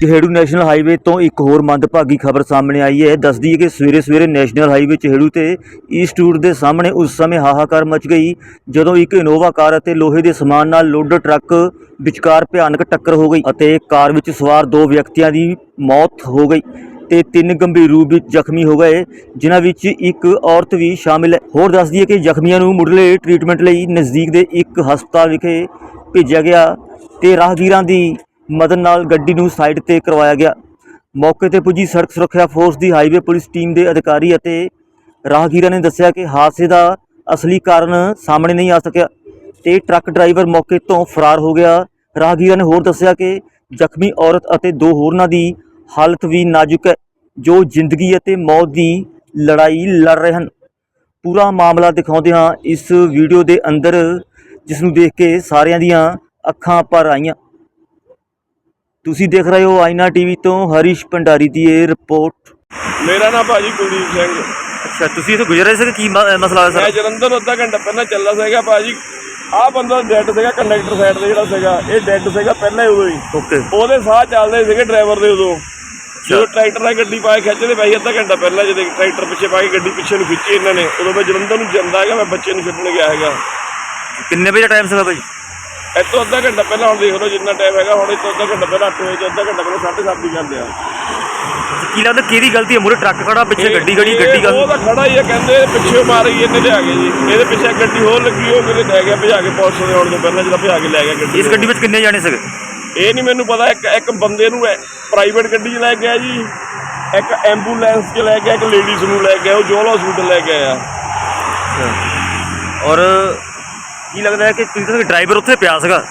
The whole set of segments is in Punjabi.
ਚਹੇੜੂ ਨੈਸ਼ਨਲ ਹਾਈਵੇ ਤੋਂ ਇੱਕ ਹੋਰ ਮੰਦਭਾਗੀ ਖਬਰ ਸਾਹਮਣੇ ਆਈ ਹੈ। ਦੱਸਦੀ ਹੈ ਕਿ ਸਵੇਰੇ ਸਵੇਰੇ ਨੈਸ਼ਨਲ ਹਾਈਵੇ ਚਹੇੜੂ ਤੇ ਈਸਟ ਰੂਟ ਦੇ ਸਾਹਮਣੇ ਉਸ ਸਮੇਂ ਹਾਹਾਕਾਰ ਮਚ ਗਈ, ਜਦੋਂ ਇੱਕ ਇਨੋਵਾ ਕਾਰ ਅਤੇ ਲੋਹੇ ਦੇ ਸਮਾਨ ਨਾਲ ਲੋਡਡ ਟਰੱਕ ਵਿਚਕਾਰ ਭਿਆਨਕ ਟੱਕਰ ਹੋ ਗਈ ਅਤੇ ਕਾਰ ਵਿੱਚ ਸਵਾਰ ਦੋ ਵਿਅਕਤੀਆਂ ਦੀ ਮੌਤ ਹੋ ਗਈ ਤੇ ਤਿੰਨ ਗੰਭੀਰ ਰੂਪ ਵਿੱਚ ਜ਼ਖਮੀ ਹੋ ਗਏ, ਜਿਨ੍ਹਾਂ ਵਿੱਚ ਇੱਕ ਔਰਤ ਵੀ ਸ਼ਾਮਿਲ ਹੈ। ਹੋਰ ਦੱਸਦੀ ਹੈ ਕਿ ਜ਼ਖਮੀਆਂ ਨੂੰ ਮੁੱਢਲੇ ਟ੍ਰੀਟਮੈਂਟ ਲਈ ਨਜ਼ਦੀਕ ਦੇ ਇੱਕ ਹਸਪਤਾਲ ਵਿਖੇ ਭੇਜਿਆ ਗਿਆ ਤੇ ਰਾਹਗੀਰਾਂ ਦੀ ਮਦਦ ਨਾਲ ਗੱਡੀ ਨੂੰ ਸਾਈਡ ਤੇ ਕਰਵਾਇਆ ਗਿਆ। ਮੌਕੇ ਤੇ ਪੁੱਜੀ ਸੜਕ ਸੁਰੱਖਿਆ ਫੋਰਸ ਦੀ ਹਾਈਵੇ ਪੁਲਿਸ ਟੀਮ ਦੇ ਅਧਿਕਾਰੀ ਅਤੇ ਰਾਹਗੀਰਾਂ ਨੇ ਦੱਸਿਆ ਕਿ ਹਾਦਸੇ ਦਾ ਅਸਲੀ ਕਾਰਨ ਸਾਹਮਣੇ ਨਹੀਂ ਆ ਸਕਿਆ ਤੇ ਟਰੱਕ ਡਰਾਈਵਰ ਮੌਕੇ ਤੋਂ ਫਰਾਰ ਹੋ ਗਿਆ। ਰਾਹਗੀਰਾਂ ਨੇ ਹੋਰ ਦੱਸਿਆ ਕਿ ਜ਼ਖਮੀ ਔਰਤ ਅਤੇ ਦੋ ਹੋਰਨਾਂ ਦੀ ਹਾਲਤ ਵੀ ਨਾਜ਼ੁਕ ਹੈ, ਜੋ ਜ਼ਿੰਦਗੀ ਅਤੇ ਮੌਤ ਦੀ ਲੜਾਈ ਲੜ ਰਹੇ ਹਨ। ਪੂਰਾ ਮਾਮਲਾ ਦਿਖਾਉਂਦੇ ਹਾਂ ਇਸ ਵੀਡੀਓ ਦੇ ਅੰਦਰ, ਜਿਸ ਨੂੰ ਦੇਖ ਕੇ ਸਾਰਿਆਂ ਦੀਆਂ ਅੱਖਾਂ ਭਰ ਆਈਆਂ। ਤੁਸੀਂ ਦੇਖ ਰਹੇ ਹੋ ਆਇਨਾ ਟੀਵੀ ਤੋਂ ਹਰੀਸ਼ ਭੰਡਾਰੀ ਦੀ ਇਹ ਰਿਪੋਰਟ। ਮੇਰਾ ਨਾਮ ਭਾਜੀ ਕੁਲਦੀਪ ਸਿੰਘ। ਅੱਛਾ ਤੁਸੀਂ ਇੱਥੇ ਗੁਜ਼ਰ ਰਹੇ ਸੀ ਕੀ ਮਸਲਾ ਹੈ ਮੈਂ ਜਲੰਧਰ ਅੱਧਾ ਘੰਟਾ ਪਹਿਲਾਂ ਚੱਲਾ ਸੀਗਾ ਭਾਜੀ। ਆਹ ਬੰਦਾ ਡੈੱਡ ਸੀਗਾ ਕੰਡਕਟਰ ਸਾਈਡ ਤੇ ਜਿਹੜਾ ਸੀਗਾ ਇਹ ਡੈੱਡ ਸੀਗਾ ਪਹਿਲਾਂ ਹੀ ਉਦੋਂ ਹੀ। ਓਕੇ। ਉਹਦੇ ਸਾਹ ਚੱਲਦੇ ਸੀਗੇ ਡਰਾਈਵਰ ਦੇ ਉਦੋਂ। ਜਦੋਂ ਟਰੈਕਟਰ ਨਾਲ ਗੱਡੀ ਪਾ ਕੇ ਖਿੱਚਦੇ ਪਈ ਅੱਧਾ ਘੰਟਾ ਪਹਿਲਾਂ ਜਦੋਂ ਟਰੈਕਟਰ ਪਿੱਛੇ ਪਾ ਕੇ ਗੱਡੀ ਪਿੱਛੇ ਨੂੰ ਖਿੱਚੀ ਇਹਨਾਂ ਨੇ ਉਦੋਂ ਮੈਂ ਜਲੰਧਰ ਨੂੰ ਜਾਂਦਾ ਹੈਗਾ ਮੈਂ ਬੱਚੇ ਨੂੰ ਛੱਡਣ ਗਿਆ ਹੈਗਾ। ਕਿੰਨੇ ਵਜੇ ਟਾਈਮ ਸੀਗਾ ਭਾਈ ਇੱਥੋਂ ਅੱਧਾ ਘੰਟਾ ਪਹਿਲਾਂ ਹੁਣ ਦੇਖ ਲਓ ਜਿੰਨਾ ਟਾਈਮ ਹੈਗਾ ਹੁਣ ਇੱਥੋਂ ਅੱਧਾ ਘੰਟਾ ਪਹਿਲਾਂ 8 ਵਜੇ ਤੋਂ ਅੱਧਾ ਘੰਟਾ ਪਹਿਲਾਂ 7:30 ਦੀ ਗੱਲ ਆ। ਕੀ ਲੱਗਦਾ ਕਿਹਦੀ ਗਲਤੀ ਹੈ ਮੂਰੇ ਟਰੱਕ ਖੜਾ ਪਿੱਛੇ ਗੱਡੀ ਖੜੀ ਗੱਡੀ ਉਹ ਗੱਲ ਤਾਂ ਖੜਾ ਹੀ ਆ ਕਹਿੰਦੇ ਪਿੱਛੇ ਮਾਰ ਗਈ ਇਹਨੇ ਲਿਆ ਕੇ ਜੀ। ਇਹਦੇ ਪਿੱਛੇ ਗੱਡੀ ਹੋਰ ਲੱਗੀ ਉਹ ਮੇਰੇ ਲੈ ਗਿਆ ਭਜਾ ਕੇ ਪੁਲਿਸ ਦੇ ਆਉਣ ਤੋਂ ਪਹਿਲਾਂ ਜਿਹੜਾ ਭਜਾ ਕੇ ਲੈ ਗਿਆ ਗੱਡੀ। ਇਸ ਗੱਡੀ ਵਿੱਚ ਕਿੰਨੇ ਜਾਣੇ ਸੀਗੇ? ਇਹ ਨਹੀਂ ਮੈਨੂੰ ਪਤਾ ਇੱਕ ਇੱਕ ਬੰਦੇ ਨੂੰ ਪ੍ਰਾਈਵੇਟ ਗੱਡੀ 'ਚ ਲੈ ਗਿਆ ਜੀ ਇੱਕ ਐਂਬੂਲੈਂਸ 'ਚ ਲੈ ਗਿਆ ਇੱਕ ਲੇਡੀਜ਼ ਨੂੰ ਲੈ ਗਿਆ ਉਹ ਜੋਲ ਹਸਪੀਟਲ ਲੈ ਕੇ ਆਇਆ। ਔਰ ਕੀ ਲੱਗਦਾ ਹੈ ਕਿ ਤੁਸੀਂ ਡਰਾਈਵਰ ਉੱਥੇ ਪਿਆ ਸੀਗਾ?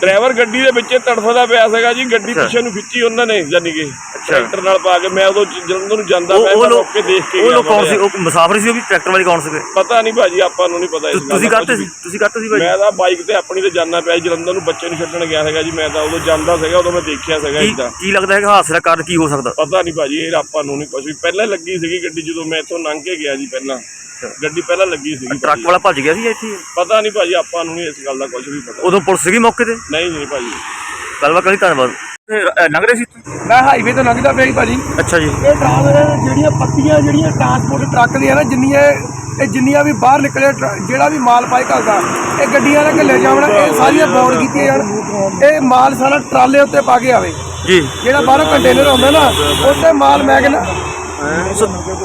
ਡਰਾਈਵਰ ਗੱਡੀ ਦੇ ਵਿੱਚ ਤੜਫਦਾ ਪਿਆ ਸੀਗਾ ਜੀ ਗੱਡੀ ਅੱਛਾ। ਪਿੱਛੇ ਨੂੰ ਖਿੱਚੀ ਉਹਨਾਂ ਨੇ ਯਾਨੀ ਕਿ ਟਰੈਕਟਰ ਨਾਲ ਪਾ ਕੇ ਮੈਂ ਉਦੋਂ ਜ- ਜਲੰਧਰ ਨੂੰ ਜਾਂਦਾ ਉਹ ਮੈਂ ਉਹ ਤਾਂ ਲੋਕ ਰੁਕ ਕੇ ਦੇਖ ਕੇ ਉਹ ਗਿਆ ਲੋਕ ਕੌਣ ਸੀ? ਉਹ ਮੁਸਾਫਰ ਸੀ ਉਹ ਵੀ ਟਰੈਕਟਰ ਵਾਲੇ ਕੌਣ ਸੀਗੇ। ਪਤਾ ਨਹੀਂ ਭਾਜੀ ਆਪਾਂ ਨੂੰ ਨਹੀਂ ਪਤਾ ਇਸ ਗੱਲ ਤੁਸੀਂ ਕੁਛ ਸੀ? ਤੁਸੀਂ ਕਰਤੇ ਸੀ ਭਾਈ ਮੈਂ ਤਾਂ ਬਾਈਕ ਤੇ ਆਪਣੀ ਤੇ ਜਾਣਾ ਪਿਆ ਸੀ, ਜਲੰਧਰ ਨੂੰ ਬੱਚੇ ਨੂੰ ਛੱਡਣ ਗਿਆ ਹੈਗਾ ਜੀ ਮੈਂ ਤਾਂ ਉਦੋਂ ਜਾਂਦਾ ਸੀਗਾ ਉਦੋਂ ਮੈਂ ਦੇਖਿਆ ਸੀਗਾ ਕੀ ਇਦਾਂ। ਕੀ ਲੱਗਦਾ ਹੈ ਕਿ ਹਾਦਸੇ ਦਾ ਕਾਰਨ ਕੀ ਹੋ ਸਕਦਾ? ਪਤਾ ਨਹੀਂ ਭਾਜੀ ਇਹ ਆਪਾਂ ਨੂੰ ਨਹੀਂ ਕੁਝ ਵੀ ਪਹਿਲਾਂ ਲੱਗੀ ਸੀਗੀ ਗੱਡੀ ਜਦੋਂ ਮੈਂ ਇੱਥੋਂ ਲੰਘ ਕੇ ਗਿਆ ਜੀ ਪਹਿਲਾਂ। ਗੱਡੀ ਪਹਿਲਾਂ ਲੱਗੀ ਸੀਗੀ ਟਰੱਕ ਵਾਲਾ ਭੱਜ ਗਿਆ ਸੀ ਇੱਥੇ? ਪਤਾ ਨਹੀਂ ਭਾਜੀ ਆਪਾਂ ਨੂੰ ਨਹੀਂ ਇਸ ਗੱਲ ਦਾ ਕੁਝ ਵੀ ਪਤਾ। ਉਦੋਂ ਪੁਲਿਸ ਸੀਗੀ ਮੌਕੇ ਤੇ? ਨਹੀਂ ਨਹੀਂ ਭਾਜੀ। ਗੱਲਬਾਤ ਕਰੀ ਧੰਨਵਾਦ। ਲੰਘ ਰਹੇ ਸੀ ਮੈਂ ਹਾਈਵੇ ਤੋਂ ਲੰਘਦਾ ਪਿਆ ਜੀ ਭਾਜੀ। ਅੱਛਾ ਜੀ। ਇਹ ਟਰਾਂਸਪੋਰਟ ਜਿਹੜੀਆਂ ਪੱਤੀਆਂ ਜਿਹੜੀਆਂ ਟਰਾਂਸਪੋਰਟ ਟਰੱਕ ਦੀਆਂ ਨਾ ਜਿੰਨੀਆਂ ਇਹ ਜਿੰਨੀਆਂ ਵੀ ਬਾਹਰ ਨਿਕਲੇ ਜਿਹੜਾ ਵੀ ਮਾਲ ਪਾਈ ਘਲਦਾ ਇਹ ਗੱਡੀਆਂ ਨਾਲ ਘੱਲੇ ਜਾਵਣ ਇਹ ਸਾਰੀਆਂ ਬੌੜ ਕੀਤੀਆਂ ਜਾਣ। ਇਹ ਮਾਲ ਸਾਰਾ ਟਰਾਲੇ ਉੱਤੇ ਪਾ ਕੇ ਆਵੇ। ਜੀ। ਜਿਹੜਾ ਬਾਹਰੋਂ ਕੰਟੇਨਰ ਆਉਂਦਾ ਨਾ ਉੱਤੇ ਮਾਲ ਮੈਂ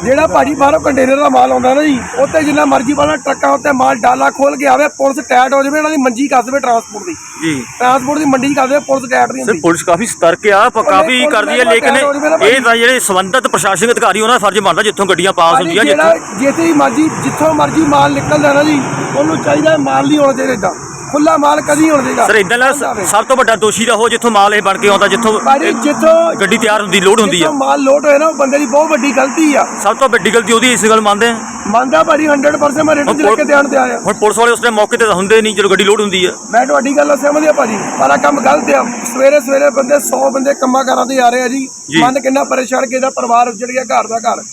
ਜਿਹੜਾ ਭਾਜੀ ਬਾਹਰੋਂ ਕੰਟੇਨਰ ਦਾ ਮਾਲ ਆਉਂਦਾ ਨਾ ਜੀ ਉੱਤੇ ਜਿੰਨਾ ਮਰਜ਼ੀ ਵਾਲਾ ਟਰੱਕਾਂ ਉੱਤੇ ਮਾਲ ਡਾਲਾ ਖੋਲ ਕੇ ਆਵੇ ਪੁਲਿਸ ਟੈਟ ਹੋ ਜਾਵੇ ਇਹਨਾਂ ਦੀ ਮੰਜੀ ਕੱਸ ਦੇਵੇ ਟਰਾਂਸਪੋਰਟ ਦੀ। ਜੀ। ਟਰਾਂਸਪੋਰਟ ਦੀ ਮੰਡੀ ਕਰ ਦੇਵੇ ਪੁਲਿਸ ਟੈਟ ਨਹੀਂ ਹੁੰਦੀ। ਪੁਲਿਸ ਕਾਫੀ ਸਤਰਕ ਆ ਕਾਫੀ ਕਰਦੀ ਹੈ ਲੇਕਿਨ। ਇਹ ਤਾਂ ਜਿਹੜੇ ਸੰਬੰਧਿਤ ਪ੍ਰਸ਼ਾਸਨਿਕ ਅਧਿਕਾਰੀ ਉਹਨਾਂ ਦਾ ਫਰਜ਼ ਬਣਦਾ ਜਿੱਥੋਂ ਗੱਡੀਆਂ ਪਾਸ ਹੁੰਦੀਆਂ ਜਿੱਥੋਂ ਜਿੱਥੇ ਮਰਜ਼ੀ ਜਿੱਥੋਂ ਮਰਜ਼ੀ ਮਾਲ ਨਿਕਲਦਾ ਨਾ ਜੀ ਉਹਨੂੰ ਚਾਹੀਦਾ ਮਾਲ ਨਹੀਂ ਹੋਣਾ ਚਾਹੀਦਾ ਖੁੱਲਾ ਮਾਲ ਕਦੀ ਹੋਣਾ ਚਾਹੀਦਾ ਸਰ ਇਦਾਂ ਦਾ ਸ- ਸਭ ਤੋਂ ਵੱਡਾ ਦੋਸ਼ੀ ਦਾ ਉਹ ਜਿੱਥੋਂ ਮਾਲ ਇਹ ਬਣ ਕੇ ਆਉਂਦਾ ਜਿੱਥੋਂ ਭਾਜੀ ਜਿੱਥੋਂ ਗੱਡੀ ਤਿਆਰ ਹੁੰਦੀ ਲੋਡ ਹੁੰਦੀ ਆ। ਮਾਲ ਲੋਡ ਹੋਇਆ ਨਾ ਉਹ ਬੰਦੇ ਦੀ ਬਹੁਤ ਵੱਡੀ ਗਲਤੀ ਆ। ਸਭ ਤੋਂ ਵੱਡੀ ਗਲਤੀ ਉਹਦੀ ਇਸ ਗੱਲ ਮੰਨਦੇ ਆ? ਮੰਨਦਾ ਭਾਜੀ 100% ਮੈਂ ਰੇਟ 'ਚ ਲੈ ਕੇ ਧਿਆਨ ਤੇ ਆਇਆ। ਹੁਣ ਪੁਲਿਸ ਵਾਲੇ ਉਸ ਟਾਈਮ ਮੌਕੇ ਤੇ ਹੁੰਦੇ ਨਹੀਂ ਜਦੋਂ ਗੱਡੀ ਲੋਡ ਹੁੰਦੀ ਆ। ਮੈਂ ਤੁਹਾਡੀ ਗੱਲ ਨਾਲ ਸਹਿਮਤ ਹਾਂ ਭਾਜੀ ਪਰ ਆਹ ਕੰਮ ਗਲਤ ਆ। ਸਵੇਰੇ ਸਵੇਰੇ ਬੰਦੇ 100 ਬੰਦੇ ਕੰਮਾਂ ਕਾਰਾਂ ਤੇ ਆ ਰਹੇ ਆ ਜੀ। ਮਨ ਕਿੰਨਾ ਪਰੇਸ਼ਾਨ ਕਿਹਦਾ ਪਰਿਵਾਰ ਉੱਜੜ ਗਿਆ ਘਰ ਦਾ ਘਰ।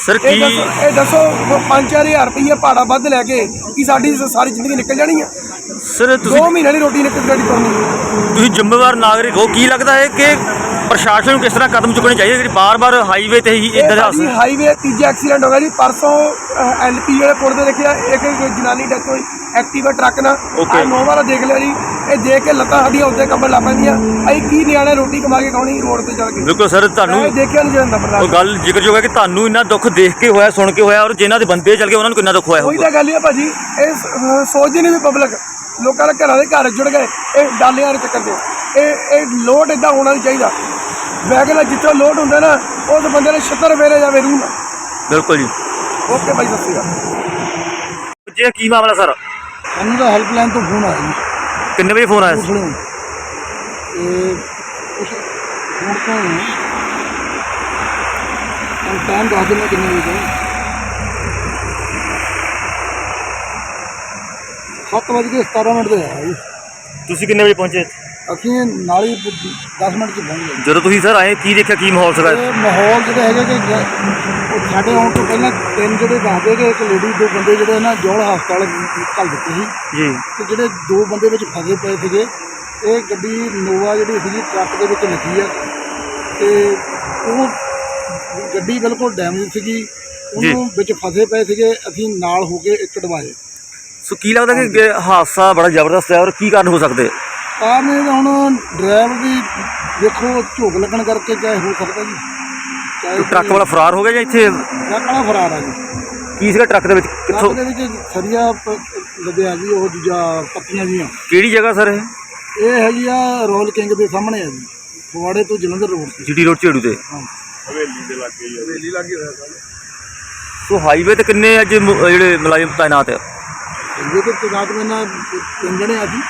ਸਰ ਕੀ ਇਹ ਦੱਸੋ 5-4000 ਰੁਪਏ ਭਾੜਾ ਵੱਧ ਲੈ ਕੇ ਕੀ ਸਾਡੀ ਸਾਰੀ ਜ਼ਿੰਦਗੀ ਨਿਕਲ ਜਾਣੀ ਆ? ਸਰ ਤੁਸੀਂ ਦੋ ਮਹੀਨੇ ਦੀ ਰੋਟੀ ਨਿਕਲ ਜਾਣੀ ਤੁਰਨੀ ਤੁਸੀਂ ਜ਼ਿੰਮੇਵਾਰ ਨਾਗਰਿਕ ਹੋ ਕੀ ਲੱਗਦਾ ਹੈ ਕਿ ਪ੍ਰਸ਼ਾਸਨ ਨੂੰ ਕਿਸ ਤਰ੍ਹਾਂ ਕਦਮ ਚੁੱਕਣੇ ਚਾਹੀਦੇ ਜਿਹੜੀ ਬਾਰ-ਬਾਰ ਹਾਈਵੇ ਤੇ ਹੀ ਇਹ ਇਦਾਂ ਦੇ ਹਾਦਸੇ ਹਾਈਵੇ ਤੀਜਾ ਐਕਸੀਡੈਂਟ ਹੋ ਗਿਆ ਜੀ। ਪਰਸੋਂ ਐਲਪੀ ਵਾਲੇ ਪੁਲ ਤੇ ਦੇਖਿਆ ਇੱਕ ਜਨਾਨੀ ਡੈਥ ਹੋਈ। ਐਕਟਿਵਾ ਟਰੱਕ ਨਾਲ. ਆ ਨੌ ਵਾਲਾ ਦੇਖ ਲਿਆ ਜੀ। ਇਹ ਦੇਖ ਕੇ ਲੱਤਾਂ ਸਾਡੀਆਂ ਉੱਤੇ ਕੰਬਣ ਲੱਗ ਪੈਂਦੀਆਂ। ਅਸੀਂ ਕੀ ਨਿਆਣੇ ਰੋਟੀ ਕਮਾ ਕੇ ਖਾਣੀ ਰੋਡ ਤੇ ਚੱਲ ਕੇ? ਬਿਲਕੁਲ ਸਰ ਤੁਹਾਨੂੰ ਇਹ ਦੇਖਿਆ ਨਹੀਂ ਜਾਂਦਾ ਉਹ ਬਰਦਾਸ਼ਤ ਗੱਲ ਜ਼ਿਕਰਯੋਗ ਹੈ ਕਿ ਤੁਹਾਨੂੰ ਇੰਨਾ ਦੁੱਖ ਦੇਖ ਕੇ ਹੋਇਆ ਸੁਣ ਕੇ ਹੋਇਆ ਔਰ ਜਿਨ੍ਹਾਂ ਦੇ ਬੰਦੇ ਚਲ ਗਏ ਉਹਨਾਂ ਨੂੰ ਕਿੰਨਾ ਦੁੱਖ ਹੋਇਆ ਉਹੀ ਹੋਊਗਾ? ਤਾਂ ਗੱਲ ਹੀ ਭਾਜੀ। ਇਹ ਸੋਚਦੀ ਨਹੀਂ ਵੀ ਪਬਲਿਕ ਲੋਕਾਂ ਦੇ ਘਰਾਂ ਦੇ ਘਰ ਜੁੜ ਗਏ। ਇਹ ਡਾਲਿਆਂ ਦੇ ਚੱਕਰ ਤੇ ਇਹ ਇਹ ਲੋਡ ਇਦਾਂ ਹੋਣਾ ਨਹੀਂ ਚਾਹੀਦਾ। ਵੈਗਨ ਜਿੱਥੋਂ ਲੋਡ ਹੁੰਦਾ ਨਾ ਉਸ ਬੰਦੇ ਨੇ ਛਿੱਤਰ ਫੇਰੇ ਜਾਵੇ ਰੂਹ ਨਾਲ। ਬਿਲਕੁਲ ਜੀ। ਓਕੇ ਭਾਈ ਸਤਿ ਸ਼੍ਰੀ ਅਕਾਲ। ਜੀ ਕੀ ਮਾਮਲਾ ਸਰ? ਸਾਨੂੰ ਤਾਂ ਹੈਲਪਲਾਈਨ ਤੋਂ ਫੋਨ ਆਇਆ ਜੀ। ਕਿੰਨੇ ਵਜੇ ਫੋਨ ਆਇਆ ਸੀ? ਇਹ ਉਸ ਫੋਨ ਤੋਂ ਟਾਈਮ ਦੱਸ ਦਿੰਦੇ ਕਿੰਨੇ ਵਜੇ ਦਾ 7 ਵਜੇ 17 ਮਿੰਟ ਦੇ ਆਇਆ ਜੀ। ਤੁਸੀਂ ਕਿੰਨੇ ਵਜੇ ਪਹੁੰਚੇ? ਅਸੀਂ ਨਾਲ ਹੀ 10 ਮਿੰਟ ਚ ਪਹੁੰਚ ਗਏ। ਜਦੋਂ ਤੁਸੀਂ ਸਰ ਆਏ ਕੀ ਦੇਖਿਆ ਕੀ ਮਾਹੌਲ ਸੀਗਾ? ਇਹ ਮਾਹੌਲ ਜਿਹੜੇ ਹੈਗੇ ਕਿ ਗ- ਉਹ ਸਾਡੇ ਆਉਣ ਤੋਂ ਪਹਿਲਾਂ ਤਿੰਨ ਜਿਹੜੇ ਦੱਸਦੇ ਕਿ ਇੱਕ ਲੇਡੀ ਦੋ ਬੰਦੇ ਜਿਹੜੇ ਨਾ ਜੋਲ ਹਸਪਤਾਲ ਘੱਲ ਦਿੱਤੇ ਸੀ। ਜੀ। ਤੇ ਜਿਹੜੇ ਦੋ ਬੰਦੇ ਵਿੱਚ ਫਸੇ ਪਏ ਸੀਗੇ ਇਹ ਗੱਡੀ ਨੋਵਾ ਜਿਹੜੀ ਸੀਗੀ ਟਰੱਕ ਦੇ ਵਿੱਚ ਲੱਗੀ ਆ। ਤੇ ਉਹ ਗੱਡੀ ਬਿਲਕੁਲ ਡੈਮੇਜ ਸੀਗੀ। ਉਹਨੂੰ ਵਿੱਚ ਫਸੇ ਪਏ ਸੀਗੇ ਅਸੀਂ ਨਾਲ ਹੋ ਕੇ ਇੱਕ ਡਵਾਏ ਸੋ ਕੀ ਲੱਗਦਾ ਕਿ ਹਾਦਸਾ ਬੜਾ ਜ਼ਬਰਦਸਤ ਹੈ ਔਰ ਕੀ ਕਾਰਨ ਹੋ ਸਕਦੇ? ਕਾਰਨ ਇਹ ਤਾਂ ਹੁਣ ਡਰਾਈਵਰ ਦੀ ਦੇਖੋ ਝੋਕ ਲੱਗਣ ਕਰਕੇ ਚਾਹੇ ਹੋ ਸਕਦਾ ਜੀ। ਚਾਹੇ ਟਰੱਕ ਵਾਲਾ ਫਰਾਰ ਹੋ ਗਿਆ ਜਾਂ ਇੱਥੇ ਟਰੱਕ ਵਾਲਾ ਫਰਾਰ ਆ ਜੀ। ਕੀ ਸੀਗਾ ਟਰੱਕ ਦੇ ਵਿੱਚ? ਕਿੱਥੋਂ? ਟਰੱਕ ਦੇ ਵਿੱਚ ਸਰੀਆ ਪ- ਲੱਦਿਆ ਜੀ ਉਹ ਦੂਜਾ ਪੱਤੀਆਂ ਜੀਆਂ। ਕਿਹੜੀ ਜਗ੍ਹਾ ਸਰ ਇਹ? ਇਹ ਹੈਗੀ ਆ ਰੋਲ ਕਿੰਗ ਦੇ ਸਾਹਮਣੇ ਆ ਜੀ ਫਗਵਾੜੇ ਤੋਂ ਜਲੰਧਰ ਰੋਡ ਤੇ। ਜੀਟੀ ਰੋਡ ਝੇੜੂ ਤੇ। ਹਵੇਲੀ ਦੇ ਲੱਗੇ ਹੀ ਆ ਹਵੇਲੀ ਲੱਗੀ ਹੋਇਆ ਸਾਡਾ ਸੋ ਹਾਈਵੇ ਤੇ ਕਿੰਨੇ ਅੱਜ ਮੁ- ਜਿਹੜੇ ਮੁਲਾਜ਼ਮ ਤਾਇਨਾਤ ਆ? ਇਹ ਤੇ ਰਾਤ ਨੂੰ ਇਹਨਾਂ ਤਿੰਨ ਜਣੇ ਆ ਜੀ